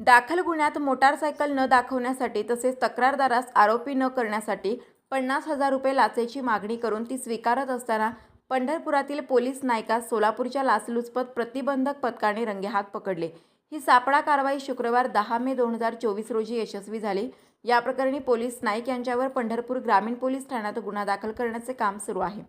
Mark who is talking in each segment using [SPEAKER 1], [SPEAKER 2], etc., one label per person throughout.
[SPEAKER 1] दाखल गुन्ह्यात मोटारसायकल न दाखवण्यासाठी तसेच तक्रारदारास आरोपी न करण्यासाठी पन्नास हजार रुपये लाचेची मागणी करून ती स्वीकारत असताना पंढरपुरातील पोलीस नायका सोलापूरच्या लाचलुचपत प्रतिबंधक पथकाने रंगेहात पकडले. ही सापळा कारवाई शुक्रवार दहा मे दोन हजार चोवीस रोजी यशस्वी झाली. या प्रकरणी पोलीस नाईक यांच्यावर पंढरपूर ग्रामीण पोलीस ठाण्यात गुन्हा दाखल करण्याचे काम सुरू आहे.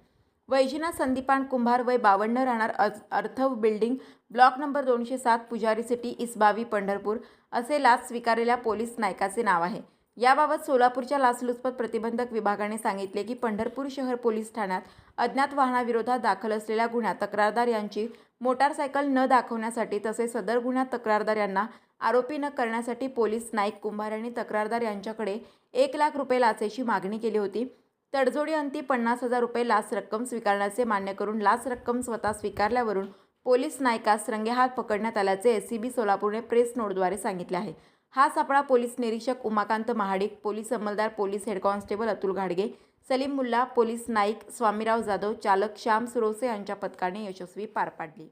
[SPEAKER 1] वैजनाथ संदीपान कुंभार वय बावन्न राहणार अज- अर्थव बिल्डिंग ब्लॉक नंबर दोनशे सात पुजारी सिटी इसबावी पंढरपूर असे लाच स्वीकारलेल्या पोलीस नायकाचे नाव आहे. याबाबत सोलापूरच्या लाचलुचपत प्रतिबंधक विभागाने सांगितले की पंढरपूर शहर पोलीस ठाण्यात अज्ञात वाहनाविरोधात दाखल असलेल्या गुन्ह्यात तक्रारदार यांची मोटारसायकल न दाखवण्यासाठी तसेच सदर गुन्ह्यात तक्रारदार यांना आरोपी न करण्यासाठी पोलीस नाईक कुंभार यांनी तक्रारदार यांच्याकडे एक लाख रुपये लाचेची मागणी केली होती. तडजोडी अंती पन्नास हजार रुपये लाच रक्कम स्वीकारण्याचे मान्य करून लाच रक्कम स्वतः स्वीकारल्यावरून पोलीस नायकास रंगेहात पकडण्यात आल्याचे एस सी बी सोलापूरने प्रेस नोटद्वारे सांगितले आहे. हा सापळा पोलीस निरीक्षक उमाकांत महाडिक पोलीस अंमलदार पोलीस हेड कॉन्स्टेबल अतुल घाडगे सलीम मुल्ला पोलीस नाईक स्वामीराव जाधव चालक श्याम सुरोसे यांच्या पथकाने यशस्वी पार पाडली.